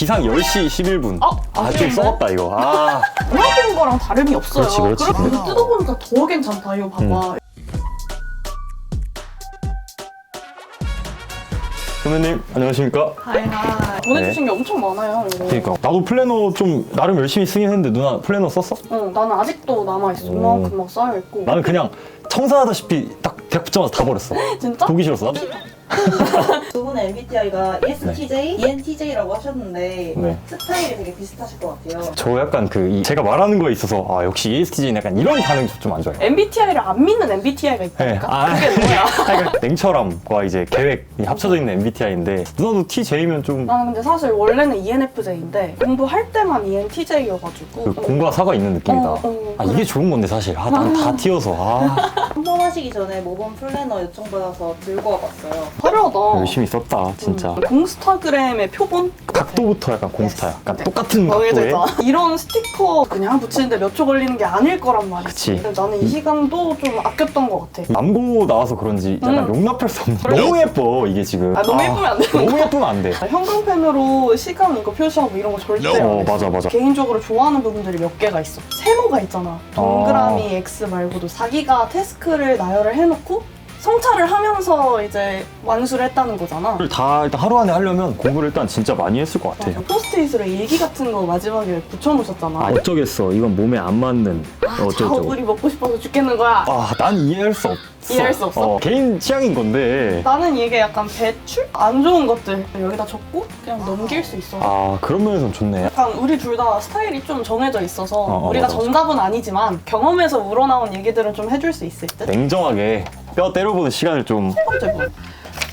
기상 10시 11분. 어? 아, 좀? 썩었다, 이거. 아. 물어본 거랑 다름이 없어요. 그렇지, 그렇지. 음. 이거 뜯어보니까 더 괜찮다. 이거 봐봐. 선배님, 안녕하십니까? 하이하이. 보내주신 게 엄청 많아요. 이거. 네. 그러니까. 나도 플래너 좀 나름 열심히 쓰긴 했는데, 누나 플래너 썼어? 어, 나는 아직도 남아있어. 오. 이만큼 막 쌓여있고. 나는 그냥 청소하다시피 딱 대학 붙자마자 다 버렸어. 진짜? 보기 싫었어. 두 분의 MBTI가 ESTJ, ENTJ라고 하셨는데 네. 스타일이 되게 비슷하실 것 같아요. 저 약간 그, 이- 제가 말하는 거에 있어서, 아, 역시 ESTJ는 약간 이런 반응이 좀 안 좋아요. MBTI를 안 믿는 MBTI가 있다니까? 네. 아. 그게 뭐야? 그러니까 냉철함과 이제 계획이 합쳐져 있는 MBTI인데, 누나도 TJ면 좀 나는 근데 사실 원래는 ENFJ인데 공부할 때만 ENTJ여가지고 그 공과 사가 있는 느낌이다. 어, 어, 아, 이게 좋은 건데, 사실. 아, 난 다 튀어서. 아, 한번 하시기 전에 모범 플래너 요청받아서 들고 와봤어요. 화려하다. 열심히 썼다, 진짜. 음, 공스타그램의 표본? 각도부터 약간 공스타야. 약간 네. 똑같은 정해져 각도에. 있잖아. 이런 스티커 그냥 붙이는데 몇 초 걸리는 게 아닐 거란 말이지. 그치. 음. 근데 나는 이 시간도 좀 아꼈던 것 같아. 남고 나와서 그런지 약간 음. 용납할 수 없는. 너무 예뻐, 이게 지금. 아, 너무 예쁘면 안 되는 너무 예쁘면 안 돼. 형광펜으로 시간 이거 표시하고 이런 거 절대 안 어, 돼. 맞아, 맞아. 개인적으로 좋아하는 부분들이 몇 개가 있어. 세모가 있잖아. 동그라미 X 말고도 자기가 태스크를 나열을 해놓고 성찰을 하면서 이제 완수를 했다는 거잖아. 다 일단 하루 안에 하려면 공부를 일단 진짜 많이 했을 것 같아. 맞아. 포스트잇으로 일기 같은 거 마지막에 붙여놓으셨잖아. 아, 어쩌겠어. 이건 몸에 안 맞는. 자오블이 먹고 싶어서 죽겠는 거야. 아, 난 이해할 수 없어. 이해할 수 없어? 어, 개인 취향인 건데. 나는 이게 약간 배출? 안 좋은 것들 여기다 적고 그냥 넘길 수 있어. 아, 그런 면에선 좋네. 약간 우리 둘 다 스타일이 좀 정해져 있어서 어, 어, 우리가 맞아, 맞아. 정답은 아니지만 경험에서 우러나온 얘기들은 좀 해줄 수 있을 듯? 냉정하게 뼈 때려보는 시간을 좀. 첫 번째 분.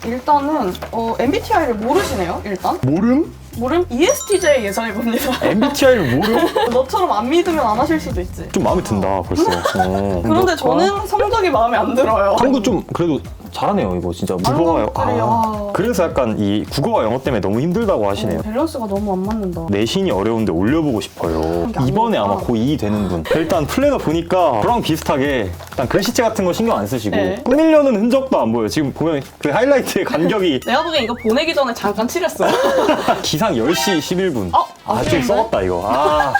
일단은 어, MBTI를 모르시네요. 일단 모름? 모름 ESTJ 예상해 봅니다. MBTI를 모름? 너처럼 안 믿으면 안 하실 수도 있지. 좀 마음에 든다, 벌써. 어. 그런데 저는 성적이 마음에 안 들어요. 한국 좀 그래도 잘하네요 이거 진짜 무거워요. 아유, 그래요. 그래서 약간 이 국어와 영어 때문에 너무 힘들다고 하시네요. 어, 밸런스가 너무 안 맞는다. 내신이 어려운데 올려보고 싶어요. 게 이번에 아마 아니구나. 고2 되는 분. 일단 플래너 보니까 저랑 비슷하게 일단 글씨체 같은 거 신경 안 쓰시고 네. 꾸밀려는 흔적도 안 보여요. 지금 보면 그 하이라이트의 간격이 내가 보기엔 이거 보내기 전에 잠깐 칠했어. 기상 10시 11분. 어? 아, 좀 아쉬운데? 썩었다 이거. 아,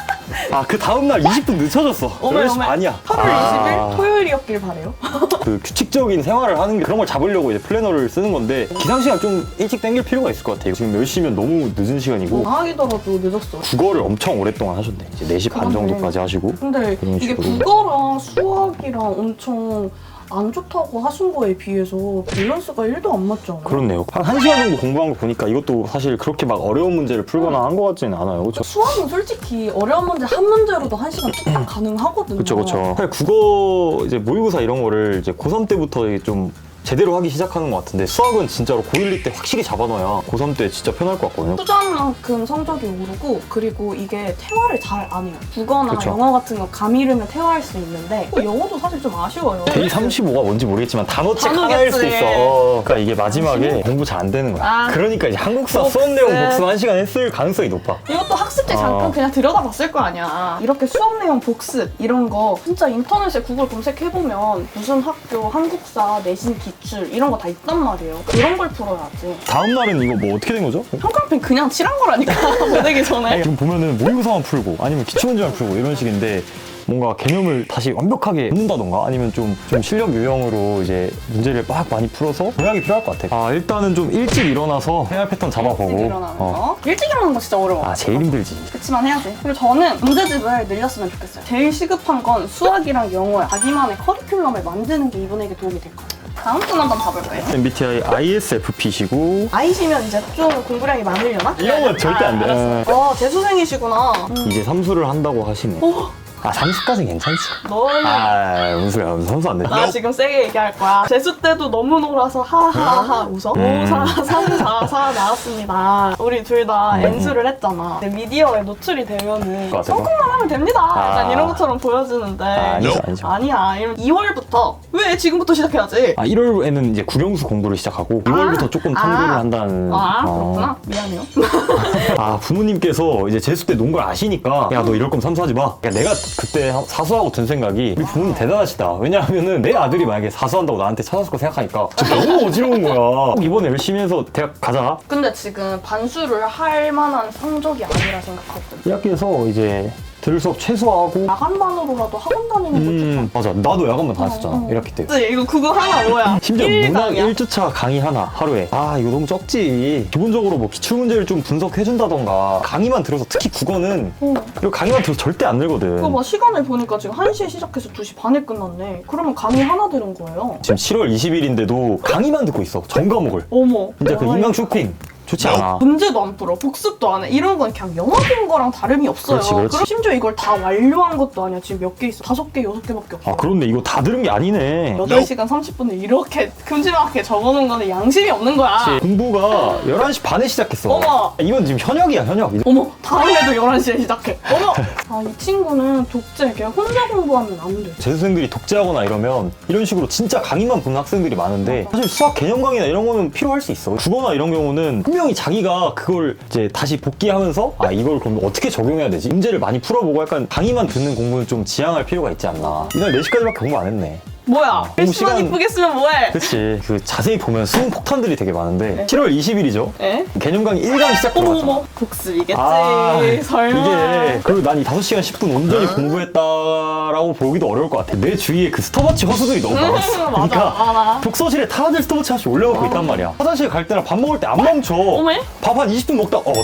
아, 그 다음날 20분 늦춰졌어. 오메 10시 오메. 반이야. 8월 아. 20일 토요일이었길 바래요. 그 규칙적인 생활을 하는 게 그런 걸 잡으려고 이제 플래너를 쓰는 건데 기상 시간 좀 일찍 당길 필요가 있을 것 같아요. 지금 10시면 너무 늦은 시간이고 방학이더라도 늦었어. 국어를 엄청 오랫동안 하셨네. 이제 4시 반. 정도까지 하시고 근데 이게 식으로. 국어랑 수학이랑 엄청 안 좋다고 하신 거에 비해서 밸런스가 1도 안 맞잖아. 그렇네요. 한 1시간 정도 공부한 거 보니까 이것도 사실 그렇게 막 어려운 문제를 풀거나 한 것 같지는 않아요. 그렇죠? 수학은 솔직히 어려운 문제 한 문제로도 한 시간 뚝딱 가능하거든요. 그렇죠, 그렇죠. 사실 국어 이제 모의고사 이런 거를 이제 고3 때부터 이게 좀 제대로 하기 시작하는 것 같은데 수학은 진짜로 고1, 2때 확실히 잡아놔야 고3 때 진짜 편할 것 같거든요. 투자만큼 성적이 오르고 그리고 이게 태화를 잘 안 해요. 국어나 그쵸. 영어 같은 거 감이르면 태화할 수 있는데 어, 영어도 사실 좀 아쉬워요. 데이 35가 뭔지 모르겠지만 단어책 단어겠지. 하나일 수도 있어. 어, 그러니까 이게 마지막에 공부 잘 안 되는 거야. 아. 그러니까 이제 한국사 복습. 수업 내용 복습 한 시간 했을 가능성이 높아. 이것도 학습지 잠깐 어. 그냥 들여다봤을 거 아니야. 이렇게 수업 내용 복습 이런 거 진짜 인터넷에 구글 검색해보면 무슨 학교, 한국사, 내신 기출 이런 거 다 있단 말이에요. 그런 걸 풀어야지. 다음 날은 이거 뭐 어떻게 된 거죠? 형광펜 그냥 칠한 거라니까 보내기 전에. 지금 보면은 모의고사만 풀고 아니면 기출문제만 풀고 이런 식인데 뭔가 개념을 다시 완벽하게 묻는다던가 아니면 좀, 좀 실력 유형으로 이제 문제를 막 많이 풀어서 도약이 필요할 것 같아. 아 일단은 좀 일찍 일어나서 생활 패턴 잡아보고. 일찍 일어나는 어. 거. 일찍 일어나는 거 진짜 어려워. 아 제일 힘들지. 그치만 해야지. 그리고 저는 문제집을 늘렸으면 좋겠어요. 제일 시급한 건 수학이랑 영어야. 자기만의 커리큘럼을 만드는 게 이분에게 도움이 될 거예요. 다음 분 한번 봐볼까요? MBTI ISFP시고 아이시면 이제 좀 공부량이 많으려나? 이런 건 절대 안 돼. 어, 재수생이시구나. 음. 이제 삼수를 한다고 하시네. 어, 아 삼수까지 괜찮지. 너는 아 무슨 소리야 삼수 안 돼. 나 지금 세게 얘기할 거야. 재수 때도 너무 놀아서 하하하 웃어. 음. 5, 4, 3, 4, 4 나왔습니다. 우리 둘다 음. N수를 했잖아. 근데 미디어에 노출이 되면은. 성공만 하면 됩니다. 약간 아. 이런 것처럼 보여지는데. 아, 아니죠 아니죠. 아니야. 이러면 2월부터 왜 지금부터 시작해야지? 아 1월에는 이제 국영수 공부를 시작하고 2월부터 조금 탐구를 아. 한다는. 아 어. 그렇구나. 미안해요. 아 부모님께서 이제 재수 때 논 걸 아시니까 야 너 이럴 거면 삼수하지 마. 야 내가 그때 하- 사수하고 든 생각이 우리 부모님 대단하시다. 왜냐하면은 내 아들이 만약에 사수한다고 나한테 찾았을 거 생각하니까 진짜 너무 어지러운 거야. 꼭 이번에 열심히 해서 대학 가자. 근데 지금 반수를 할 만한 성적이 아니라 생각하거든. 1학기에서 이제 들을 수업 최소화하고 야간반으로라도 학원 다니는 거 좋다. 음 맞아 나도 야간만 다녔었잖아 어, 어. 1학기 때. 그치, 이거 그거 하나 뭐야? 심지어 일 문학 강의야. 1주차 강의 하나 하루에 아 이거 너무 적지 기본적으로 뭐 기출문제를 좀 분석해준다던가 강의만 들어서 특히 국어는 어. 이거 강의만 들어서 절대 안 늘거든 그거 봐 시간을 보니까 지금 1시에 시작해서 2시 반에 끝났네. 그러면 강의 하나 들은 거예요. 지금 7월 20일인데도 강의만 듣고 있어 전 과목을 어머. 진짜 그 와, 인강 쇼핑 좋지 않아 문제도 안 풀어. 복습도 안 해. 이런 건 그냥 영어 본 거랑 다름이 없어요. 그렇지, 그렇지. 그럼 심지어 이걸 다 완료한 것도 아니야. 지금 몇 개 있어? 다섯 개, 여섯 개밖에 없어. 아 그런데 이거 다 들은 게 아니네 8시간 30분을 이렇게 큼지막하게 적어놓은 거는 양심이 없는 거야. 그치. 공부가 11시 반에 시작했어 어머. 이건 지금 현역이야 현역 어머, 다음에도 11시에 시작해. 어머! 아, 이 친구는 독재, 그냥 혼자 공부하면 안 돼. 재수생들이 독재하거나 이러면 이런 식으로 진짜 강의만 보는 학생들이 많은데 사실 수학 개념 강의나 이런 거는 필요할 수 있어 국어나 이런 경우는 분명히 자기가 그걸 이제 다시 복귀하면서 아 이걸 그럼 어떻게 적용해야 되지? 문제를 많이 풀어보고 약간 강의만 듣는 공부는 좀 지향할 필요가 있지 않나. 이날 4시까지밖에 공부 안 했네 뭐야? 공부 글씨만 시간- 이쁘게 쓰면 뭐해? 그치 그 자세히 보면 수능 폭탄들이 되게 많은데 네. 7월 20일이죠 에? 개념 강의 1강 시작 어머, 들어갔잖아 어머. 복습이겠지. 아, 설마. 이게 그리고 난 이 5시간 10분 온전히 공부했다라고 보기도 어려울 것 같아 내 주위에 그 스톱워치 허수들이 너무 많았어 음, 맞아, 많아. 독서실에 타라질 스톱워치 하나씩 올려놓고 있단 말이야 화장실 갈 때나 밥 먹을 때 안 멈춰 어메? 밥 한 20분 먹다 어딱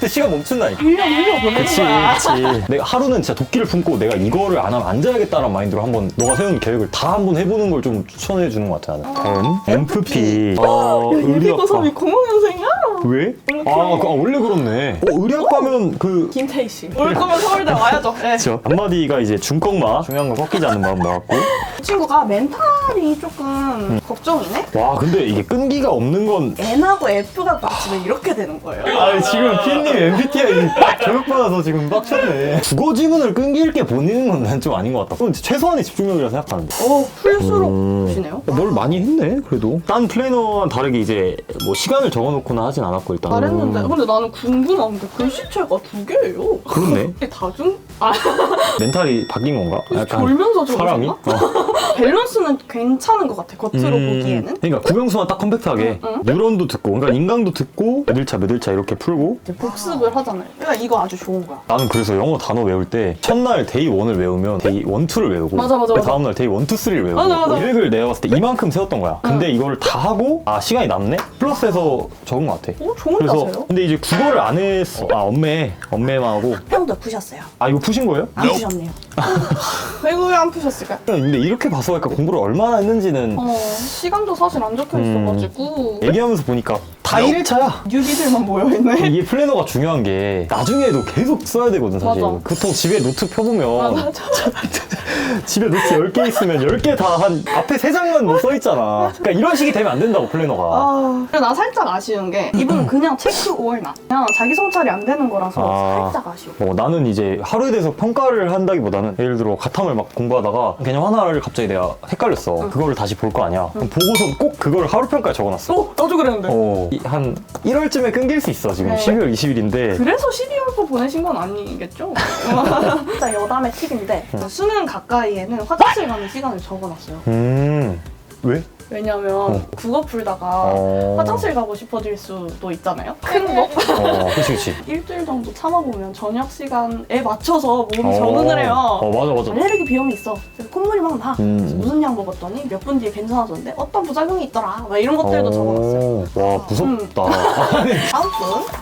그때 시간 멈춘다니까 1년 1년 보내는 그치 거야. 그치 내가 하루는 진짜 도끼를 품고 내가 이거를 안 하면 안 자야겠다는 마인드로 한번 너가 세운 계획을 다 한번 해보는 걸 좀 추천해 주는 것 같아 나는 엔 MFP 어, 예비고삼이 00년생이야? 왜? 아, 그- 아, 원래 그렇네. 어, 의료학과면 그 김태희 씨. 올 거면 서울대 와야죠. 예. 그렇죠. 한마디가 이제 중꺾마 중요한 거 섞이지 않는 마음 나왔고 이 친구가 멘탈이 조금 음. 걱정이네? 와 근데 이게 끈기가 없는 건 N하고 F가 부딪히면 이렇게 되는 거예요. 아니 지금 피디님 MBTI 교육받아서 지금 빡쳤네 국어 지문을 끈기 있게 보내는 건 난 좀 아닌 것 같다 그건 최소한의 집중력이라 생각하는데 오, 풀수록 음. 보시네요. 뭘 많이 했네 그래도 딴 플래너와는 다르게 이제 뭐 시간을 적어놓거나 하진 않았고 일단 잘했는데 근데 나는 궁금한 게 글씨체가 두 개예요. 그렇네 이게 다중? 아, 멘탈이 바뀐 건가? 졸면서 사람이? 저러셨나? 어. 밸런스는 괜찮은 것 같아. 겉으로 음, 보기에는. 그러니까 구명수만 딱 컴팩트하게 응, 응. 뉴런도 듣고 그러니까 인강도 듣고 몇 일차 몇 일차 이렇게 풀고 이제 복습을 하잖아요. 그러니까 이거 아주 좋은 거야. 나는 그래서 영어 단어 외울 때 첫날 데이 1을 외우면 데이 1, 2를 외우고 맞아, 맞아, 그 맞아. 다음날 데이 1, 2, 3를 외우고 맞아, 맞아. 계획을 내가 봤을 때 이만큼 세웠던 거야 근데 이거를 다 하고 아 시간이 남네? 플러스해서 적은 것 같아 오, 좋은 그래서 자세요. 근데 이제 국어를 안 했어 아 엄매 엄매만 하고 형도 푸셨어요. 아 이거 푸신 거예요? 안 푸셨네요. 왜왜 안 푸셨을까요? 근데 이렇게 봐서 약간 공부를 얼마나 했는지는 어, 시간도 사실 안 적혀 있어가지고 얘기하면서 보니까 다 1일차야 뉴비들만 모여있네. 이게 플래너가 중요한 게 나중에도 계속 써야 되거든 사실 맞아. 보통 집에 노트 펴보면 아, 맞아. 집에 노트 10개 있으면 10개 다 한 앞에 3장만 뭐 써있잖아 그러니까 이런 식이 되면 안 된다고 플래너가 아, 그래, 나 살짝 아쉬운 게 이분은 그냥 체크 오일 나. 그냥 자기 성찰이 안 되는 거라서 아. 살짝 아쉬워. 뭐 나는 이제 하루에 대해서 평가를 한다기보다는 예를 들어 가탐을 막 공부하다가 개념 하나를 갑자기 내가 헷갈렸어 그거를 다시 볼 거 아니야 그럼 보고서 꼭 그걸 하루 평가에 적어놨어 어, 나도 그랬는데. 어, 이- 한 1월쯤에 끊길 수 있어 지금 네. 12월 20일인데 그래서 12월 거 보내신 건 아니겠죠? 진짜 여담의 팁인데 수능 가까이에는 화장실 가는 시간을 적어놨어요. 음 왜? 왜냐면 어. 국어 풀다가 어. 화장실 가고 싶어질 수도 있잖아요. 큰 거. 어 그치 그치 일주일 정도 참아보면 저녁 시간에 맞춰서 몸이 어. 적응을 해요. 어 맞아 맞아 알레르기 비염이 있어. 그래서 콧물이 막 나. 음. 그래서 무슨 약 먹었더니 몇 분 뒤에 괜찮아졌는데 어떤 부작용이 있더라. 막 이런 것들도 적어놨어요. 어, 와 무섭다 다음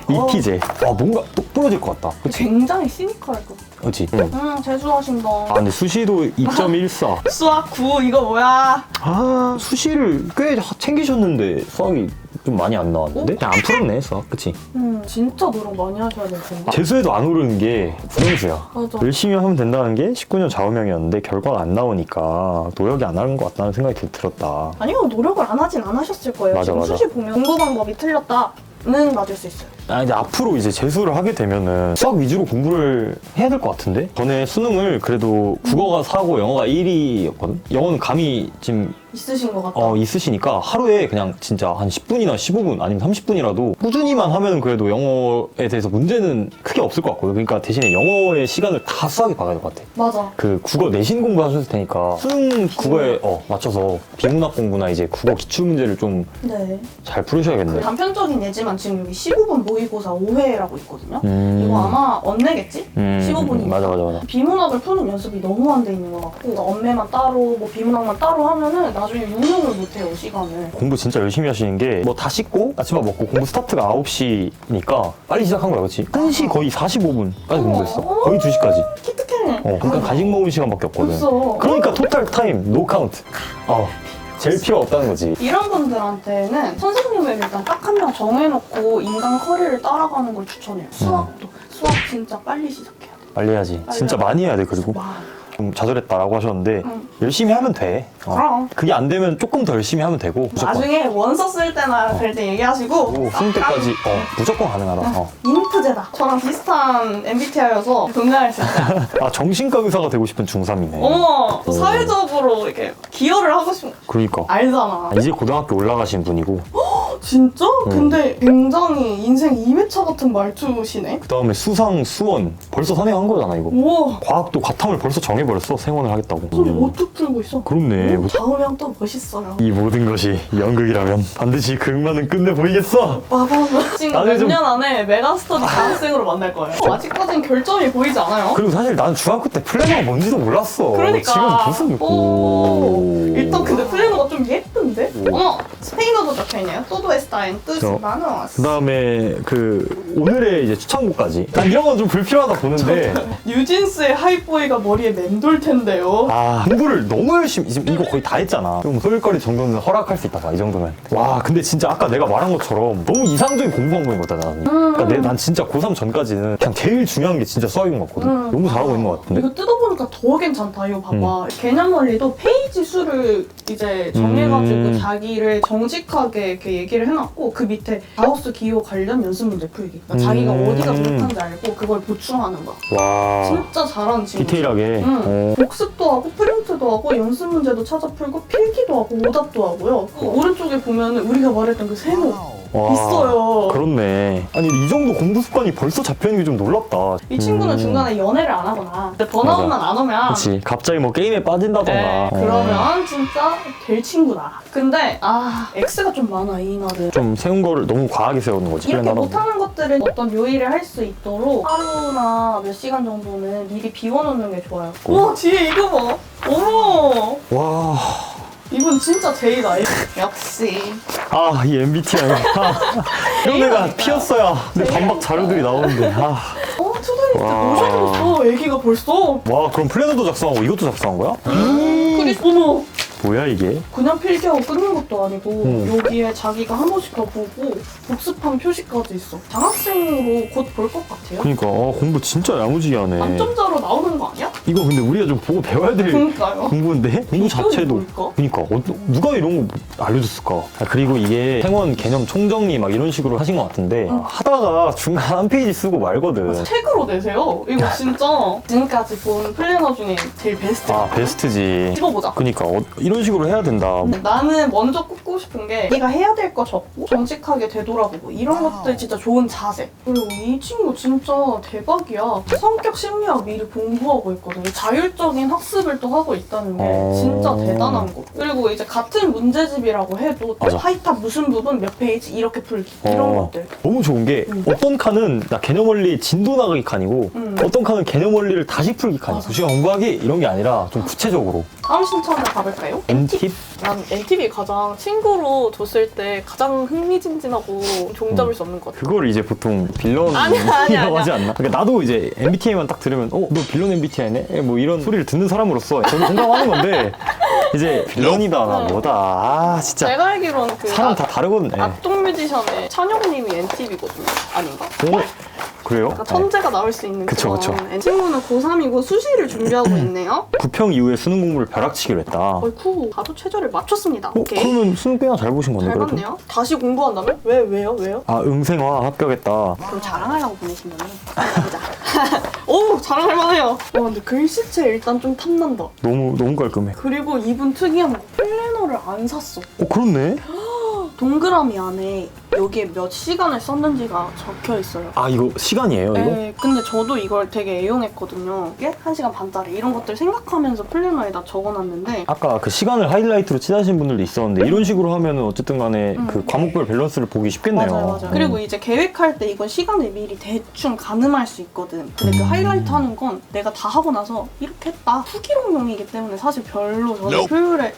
분. 어, 이티제 와 뭔가 똑 부러질 것 같다 그치? 굉장히 시니컬할 것 같아. 그치? 응. 음, 재수하신다. 아 근데 수시도 2.14 수학 9 이거 뭐야? 아 수시를 꽤 챙기셨는데 수학이 좀 많이 안 나왔는데? 그냥 안 풀었네 수학 그치? 음, 진짜 노력 많이 하셔야 될 텐데. 재수해도 안 오르는 게 불행수야 맞아. 열심히 하면 된다는 게 19년 좌우명이었는데 결과가 안 나오니까 노력이 안 하는 것 같다는 생각이 들- 들었다 아니요, 노력을 안 하진 않으셨을 거예요. 맞아, 지금 맞아. 수시 보면 공부 방법이 틀렸다는 맞을 수 있어요. 아 이제 앞으로 이제 재수를 하게 되면은 수학 위주로 공부를 해야 될 것 같은데 전에 수능을 그래도 국어가 4고 영어가 1위였거든 영어는 감이 지금 있으신 것 같다. 어, 있으시니까 하루에 그냥 진짜 한 10분이나 15분 아니면 30분이라도 꾸준히만 하면 그래도 영어에 대해서 문제는 크게 없을 것 같거든 그러니까 대신에 영어의 시간을 다 수학에 박아야 될 것 같아 맞아. 그 국어 내신 공부하셨을 테니까 수능 국어에 어, 맞춰서 비문학 공부나 이제 국어 기출 문제를 좀 잘 네. 풀으셔야겠네. 단편적인 예지만 지금 여기 15분 모의고사 5회라고 있거든요. 음. 이거 아마 언내겠지? 음, 15분이니까. 맞아 맞아 맞아. 비문학을 푸는 연습이 너무 안 돼 있는 것 같고 언매만 따로 뭐 비문학만 따로 하면은 나중에 운영을 못해요 시간을 공부 진짜 열심히 하시는 게 뭐 다 씻고 아침밥 먹고 공부 스타트가 9시니까 빨리 시작한 거야 그렇지? 1시 거의 45분까지 공부했어. 거의 2시까지. 기특해 어, 그러니까 간식 먹을 시간밖에 없거든. 없어 그러니까 토탈 타임 노 카운트. 어. 제일 필요 없다는 거지. 이런 분들한테는 선생님을 일단 딱 한 명 정해놓고 인간 커리를 따라가는 걸 추천해요 수학도 수학 진짜 빨리 시작해야 돼 빨리 해야지. 빨리 진짜 해야지. 많이 해야 돼 그리고. 와, 좀 좌절했다라고 하셨는데 응. 열심히 하면 돼. 어. 그럼 그게 안 되면 조금 더 열심히 하면 되고 무조건. 나중에 원서 쓸 때나 그럴 때 얘기하시고 오, 수능 때까지 어, 무조건 가능하다. 어. 인프제다 저랑 비슷한 MBTI여서 동감할 수 있어요 아 정신과 의사가 되고 싶은 중3이네. 어머 오. 사회적으로 이렇게 기여를 하고 싶은 그러니까. 알잖아 아, 이제 고등학교 올라가신 분이고 진짜? 음. 근데 굉장히 인생 2회차 같은 말투시네 그 다음에 수상 수원 벌써 선행한 거잖아 이거. 우와 과학도 과탐을 벌써 정해버렸어 생원을 하겠다고. 손 음. 어떻게 풀고 있어? 그렇네. 오, 다음에 형또 멋있어요 이 모든 것이 연극이라면 반드시 그 음반은 끝내 보이겠어. 지금 나는 몇 좀- 년 안에 메가스터디 대학생으로 만날 거예요 어, 아직까진 결점이 보이지 않아요? 그리고 사실 난 중학교 때 플래너가 뭔지도 몰랐어. 그러니까 지금 무슨 오. 일단 근데 플래너가 좀 예쁜데? 오. 어머 스페인어도 적혀있네요 또도 에스타인 뜻이 저- 많아 그 다음에 그 오늘의 이제 추천곡까지. 난 이런 건 좀 불필요하다 보는데. 뉴진스의 하이보이가 머리에 맴돌 텐데요 아 공부를 너무 열심히 지금 이거 거의 다 했잖아 좀 소일거리 정도는 허락할 수 있다 봐 이 정도면 와 근데 진짜 아까 내가 말한 것처럼 너무 이상적인 공부 방법인 거다 나는 그러니까 내, 난 진짜 고3 전까지는 그냥 제일 중요한 게 진짜 수학인 것 같거든 음. 너무 잘하고 있는 것 같은데 이거 뜯어보니까 더 괜찮다. 이거 봐봐. 음. 개념 원리도 페이지 수를 이제 정해가지고 음. 자기를 정직하게 이렇게 얘기를 해놨고 그 밑에 가우스 기호 관련 연습 문제 풀기. 그러니까 자기가 음. 어디가 부족한지 알고 그걸 보충하는 거야. 와 진짜 잘하는 친구. 디테일하게 응. 어. 복습도 하고 프린트도 하고 연습 문제도 찾아 풀고 필기도 하고 오답도 하고요. 그 오른쪽에 보면은 우리가 말했던 그 세모 와, 있어요. 그렇네 아니 이 정도 공부 습관이 벌써 잡혀 있는 게 좀 놀랍다 이 친구는 음. 중간에 연애를 안 하거나 번아웃만 안 오면 그치 갑자기 뭐 게임에 빠진다던가 네, 어. 그러면 진짜 될 친구다. 근데 아 X가 좀 많아 이 인화들. 좀 세운 거를 너무 과하게 세우는 거지 이렇게 플래너라고. 못하는 것들을 어떤 요일을 할 수 있도록 하루나 몇 시간 정도는 미리 비워놓는 게 좋아요. 와 뒤에 이거 봐. 어머 와 이분 진짜 제이다. 역시. 아, 이 MBTI. 아, 이런 애가 피었어야 내 반박 자료들이 나오는데. 아. 어 초등학교 때 와. 모셔줬어. 애기가 벌써. 와, 그럼 플래너도 작성하고 이것도 작성한 거야? 그리스 어머. 뭐야, 이게? 그냥 필기하고 끝낸 것도 아니고 음. 여기에 자기가 한 번씩 더 보고 복습한 표시까지 있어. 장학생으로 곧 볼 것 같아요. 그니까, 어, 공부 진짜 야무지게 하네. 만점자로 나오는 거 아니야? 이거 근데 우리가 좀 보고 배워야 될 그러니까요. 공부인데? 공부 자체도. 그니까, 어, 누가 이런 거 알려줬을까? 아, 그리고 이게 생원 개념 총정리 막 이런 식으로 하신 것 같은데, 응. 하다가 중간 한 페이지 쓰고 말거든. 책으로 내세요. 이거 진짜 지금까지 본 플래너 중에 제일 베스트. 아, 베스트지. 찍어보자. 그니까, 어, 이런 식으로 해야 된다. 근데 나는 먼저 꼽고 싶은 게 얘가 해야 될 거 적고 정직하게 되돌아보고 이런 것들 진짜 좋은 자세 그리고 이 친구 진짜 대박이야 성격 심리학 미리 공부하고 있거든 요 자율적인 학습을 또 하고 있다는 게 어. 진짜 대단한 거 그리고 이제 같은 문제집이라고 해도 맞아. 하이탑 무슨 부분 몇 페이지 이렇게 풀기 이런 어. 것들 너무 좋은 게 음. 어떤 칸은 나 개념 원리 진도 나가기 칸이고 음. 어떤 칸은 개념 원리를 다시 풀기 칸이고. 시간 공부하기 이런 게 아니라 좀 구체적으로 다음 신청을 가볼까요? N팁? 난 NTV 가장 친구로 뒀을 때 가장 흥미진진하고 종잡을 수 없는 것 같아. 그거를 이제 보통 빌런이라고 아니야, 아니야, 아니야. 하지 않나? 그러니까 나도 이제 MBTI만 딱 들으면 어? 너 빌런 MBTI네? 뭐 이런 소리를 듣는 사람으로서 저도 공감하는 건데 이제 빌런이다 나 뭐다 아 진짜 제가 알기로는 그 사람 악- 다 다르거든 예. 악동 뮤지션의 찬영님이 NTV거든요. 아닌가? 어? 그래요? 그러니까 천재가 나올 수 있는 그쵸, 그런 그쵸. 애. 친구는 고3이고 수시를 준비하고 있네요. 9평 이후에 수능 공부를 벼락치기로 했다. 어, 어이쿠 가도 최저를 맞췄습니다. 오케이. 그러면 수능 꽤나 잘 보신 거네, 잘 그래도. 봤네요. 다시 공부한다면? 왜 왜요 왜요? 아, 응생화 합격했다. 그럼 자랑하려고 보내신 거네. 보자. 오 자랑할 만해요. 와 근데 글씨체 일단 좀 탐난다. 너무, 너무 깔끔해. 그리고 이분 특이한 거 플래너를 안 샀어. 어, 그렇네? 동그라미 안에 여기에 몇 시간을 썼는지가 적혀 있어요. 아, 이거 시간이에요, 이거? 네, 근데 저도 이걸 되게 애용했거든요. 이게 1시간 반짜리 이런 것들 생각하면서 플래너에다 적어놨는데 아까 그 시간을 하이라이트로 칠하신 분들도 있었는데 이런 식으로 하면은 어쨌든 간에 음. 그 과목별 밸런스를 보기 쉽겠네요. 맞아요, 맞아요. 음. 그리고 이제 계획할 때 이건 시간을 미리 대충 가늠할 수 있거든. 근데 그 음. 하이라이트 하는 건 내가 다 하고 나서 이렇게 했다. 후기록용이기 때문에 사실 별로 저는 효율에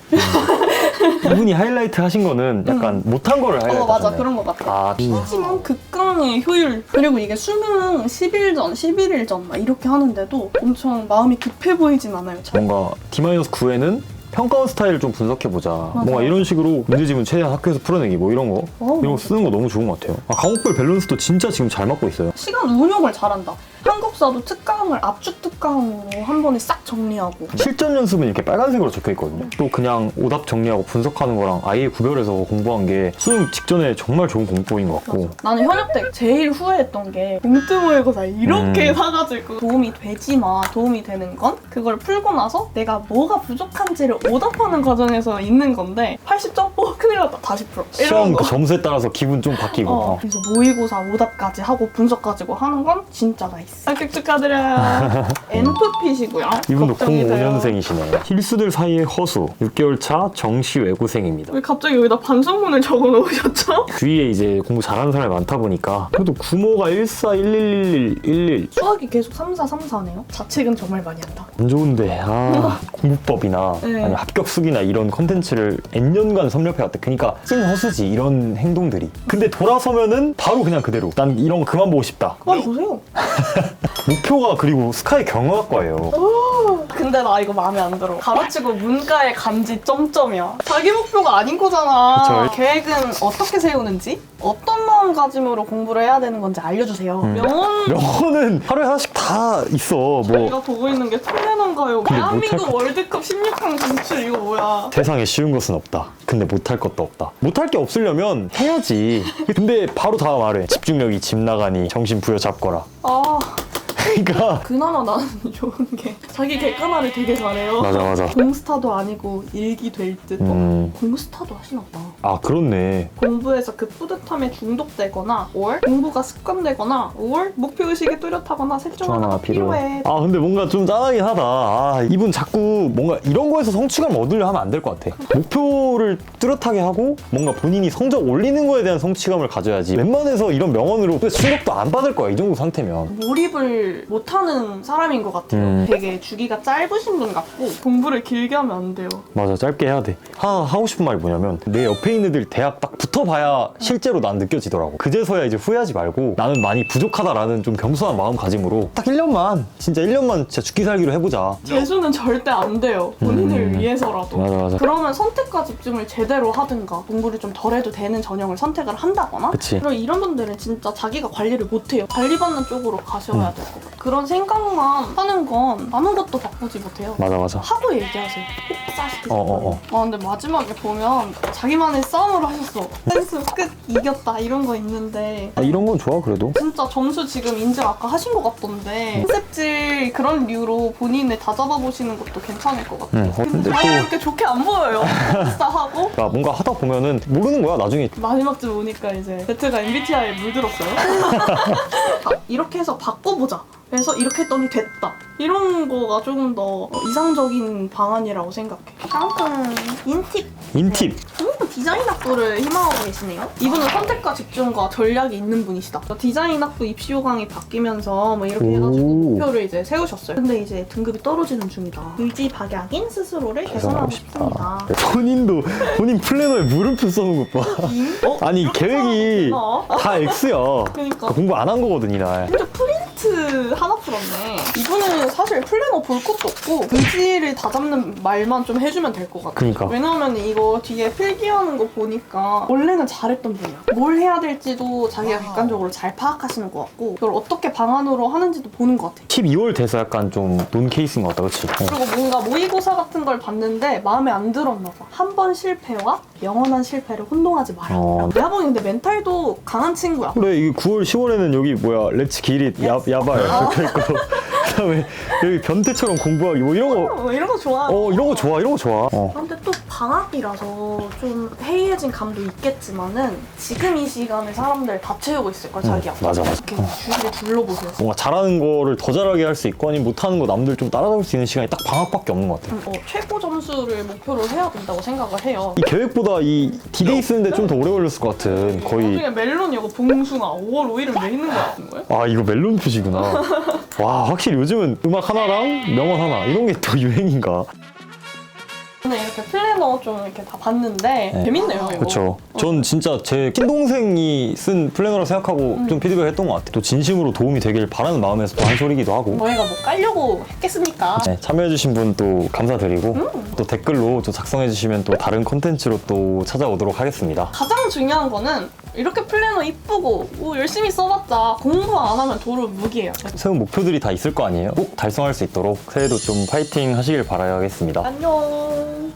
이분이 하이라이트 하신 거는 약간 못한 거를 하이라이트 어 맞아. 그런 것 같아. 아, 음. 하지만 극강의 효율 그리고 이게 수능 10일 전, 11일 전 막 이렇게 하는데도 엄청 마음이 급해 보이진 않아요. 뭔가 D-9에는 평가원 스타일을 좀 분석해보자. 뭔가 이런 식으로 문제집은 최대한 학교에서 풀어내기 뭐 이런 거 어, 이런 거. 쓰는 거 너무 좋은 것 같아요. 아, 과목별 밸런스도 진짜 지금 잘 맞고 있어요. 시간 운용을 잘한다. 한국사도 특강을 압축 특강으로 한 번에 싹 정리하고 실전 연습은 이렇게 빨간색으로 적혀 있거든요. 또 그냥 오답 정리하고 분석하는 거랑 아예 구별해서 공부한 게 수능 직전에 정말 좋은 공부인 것 같고. 나는 현역 때 제일 후회했던 게 공트 모의고사 이렇게 음. 사가지고 도움이 되지만 도움이 되는 건 그걸 풀고 나서 내가 뭐가 부족한지를 오답하는 과정에서 있는 건데 80점? 어 큰일 났다 다시 풀어 시험 그거 점수에 따라서 기분 좀 바뀌고. 어, 어. 그래서 모의고사 오답까지 하고 분석 가지고 하는 건 진짜 나이스 합격 축하드려요. NFP시고요. 이분도 걱정이 돼요. 05년생이시네요. 필수들 사이의 허수, 6개월 차 정시 외고생입니다. 왜 갑자기 여기다 반성문을 적어 놓으셨죠? 주위에 이제 공부 잘하는 사람이 많다 보니까 그래도 구모가 14, 1111, 11 수학이 계속 3, 4, 3, 4네요? 자책은 정말 많이 한다. 안 좋은데 아 공부법이나 네. 아니면 합격수기나 이런 컨텐츠를 N년간 섭렵해왔대 그러니까 찐 허수지 이런 행동들이. 근데 돌아서면은 바로 그냥 그대로. 난 이런 거 그만 보고 싶다. 그만 보세요 목표가 그리고 스카이 경영학과예요 근데 나 이거 마음에 안 들어. 가르치고 문과의 간지 점점이야. 자기 목표가 아닌 거잖아. 그쵸. 계획은 어떻게 세우는지, 어떤 마음가짐으로 공부를 해야 되는 건지 알려주세요. 음. 명언 영어는 하루에 하나씩 다 있어 뭐 저희가 보고 있는 게 통연한가요? 근데 대한민국 월드컵 16강 진출 이거 뭐야? 세상에 쉬운 것은 없다. 근데 못할 것도 없다. 못할 게 없으려면 해야지. 근데 바로 다음 말해. 집중력이 집 나가니 정신 부여 잡거라. 아 그러니까 그나마 나는 좋은 게 자기 객관화를 되게 잘해요. 맞아 맞아. 공스타도 아니고 일기 될 듯. 어, 음. 공스타도 하시나 봐. 아 그렇네. 공부에서 그 뿌듯함에 중독되거나 or 공부가 습관되거나 or 목표의식이 뚜렷하거나 셋중 하나가 필요해 아 근데 뭔가 좀 짠하긴 하다. 아 이분 자꾸 뭔가 이런 거에서 성취감 얻으려 하면 안 될 것 같아. 목표를 뚜렷하게 하고 뭔가 본인이 성적 올리는 거에 대한 성취감을 가져야지. 웬만해서 이런 명언으로 충격도 안 받을 거야 이 정도 상태면. 몰입을 못하는 사람인 것 같아요 음. 되게 주기가 짧으신 분 같고 공부를 길게 하면 안 돼요 맞아 짧게 해야 돼. 하나 하고 싶은 말이 뭐냐면 내 옆에 있는 애들 대학 딱 붙어봐야 실제로 난 느껴지더라고. 그제서야 이제 후회하지 말고 나는 많이 부족하다라는 좀 겸손한 마음가짐으로 딱 1년만 진짜 1년만 진짜 죽기 살기로 해보자. 재수는 절대 안 돼요 본인을 음. 위해서라도 맞아 맞아. 그러면 선택과 집중을 제대로 하든가 공부를 좀 덜 해도 되는 전형을 선택을 한다거나 그치. 그럼 이런 분들은 진짜 자기가 관리를 못해요 관리받는 쪽으로 가셔야 음. 될것 같아요 그런 생각만 하는 건 아무것도 바꾸지 못해요 맞아 맞아. 하고 얘기하세요. 폭사시키지 어. 어, 어. 아 근데 마지막에 보면 자기만의 싸움을 하셨어. 센스 끝 이겼다 이런 거 있는데 아, 이런 건 좋아 그래도. 진짜 점수 지금 인증 아까 하신 것 같던데 컨셉질 그런 류로 본인을 다 잡아 보시는 것도 괜찮을 것 같아요. 응, 어, 근데 또- 그렇게 좋게 안 보여요. 폭사하고 그러니까 뭔가 하다 보면은 모르는 거야 나중에. 마지막쯤 오니까 이제 제트가 MBTI에 물들었어요. 아, 이렇게 해서 바꿔보자. 그래서 이렇게 했더니 됐다. 이런 거가 조금 더 이상적인 방안이라고 생각해. 다음은 인팁. 인팁. 음, 디자인 학부를 희망하고 계시네요. 이분은 선택과 집중과 전략이 있는 분이시다. 디자인 학부 입시 요강이 바뀌면서 뭐 이렇게 해가지고 오. 목표를 이제 세우셨어요. 근데 이제 등급이 떨어지는 중이다. 의지 박약인 스스로를 개선하고 싶습니다. 싶다. 본인도 본인 플래너에 물음표 써놓은 것 봐. 임? 어? 아니 계획이 어? 다 X야. 그러니까. 공부 안 한 거거든 이날. 근데 프린트 멘트 하나 풀었네. 이분은 사실 플래너 볼 것도 없고 의지를 다잡는 말만 좀 해주면 될 것 같아. 그니까. 왜냐면 이거 뒤에 필기하는 거 보니까 원래는 잘했던 분이야. 뭘 해야 될지도 자기가 객관적으로 잘 파악하시는 것 같고 그걸 어떻게 방안으로 하는지도 보는 것 같아. 12월 돼서 약간 좀 논 케이스인 것 같다, 그치? 어. 그리고 뭔가 모의고사 같은 걸 봤는데 마음에 안 들었나 봐. 한 번 실패와 영원한 실패를 혼동하지 마라. 어. 내가 보기엔 근데 멘탈도 강한 친구야. 그래 이게 9월 10월에는 여기 뭐야 렛츠 기릿 야, 야발 이렇게 있고 그다음에 여기 변태처럼 공부하기 뭐 이런 거 어, 이런 거 좋아. 어 이런 거 좋아 이런 거 좋아 어. 근데 또 방학이라서 좀 해이해진 감도 있겠지만은 지금 이 시간에 사람들 다 채우고 있을 거야 자기야. 응, 맞아, 맞아. 이렇게 어. 주위를 둘러보세요. 뭔가 잘하는 거를 더 잘하게 할 수 있고 아니면 못하는 거 남들 좀 따라잡을 수 있는 시간이 딱 방학밖에 없는 것 같아 어, 최고 점수를 목표로 해야 된다고 생각을 해요. 이 계획보다 이 디데이 쓰는데 좀 더 오래 걸렸을 것 같은 거의 나중에 멜론 이거 봉숭아 5월 5일은 왜 있는 거 같은 거야? 아 이거 멜론 표시구나 와 확실히 요즘은 음악 하나랑 명언 하나 이런 게또 유행인가 저는 이렇게 플래너 좀 이렇게 다 봤는데 네. 재밌네요 이거. 그렇죠. 전 진짜 제 친동생이 쓴 플래너라 생각하고 좀 피드백 했던 것 같아요. 또 진심으로 도움이 되길 바라는 마음에서 또 한 소리기도 하고. 저희가 뭐 깔려고 했겠습니까? 네, 참여해주신 분 또 감사드리고 또 댓글로 또 작성해주시면 또 다른 콘텐츠로 또 찾아오도록 하겠습니다. 가장 중요한 거는 이렇게 플래너 이쁘고 뭐 열심히 써봤자 공부 안 하면 도로 무기예요. 세운 목표들이 다 있을 거 아니에요? 꼭 달성할 수 있도록 새해도 좀 파이팅 하시길 바라야겠습니다. 안녕.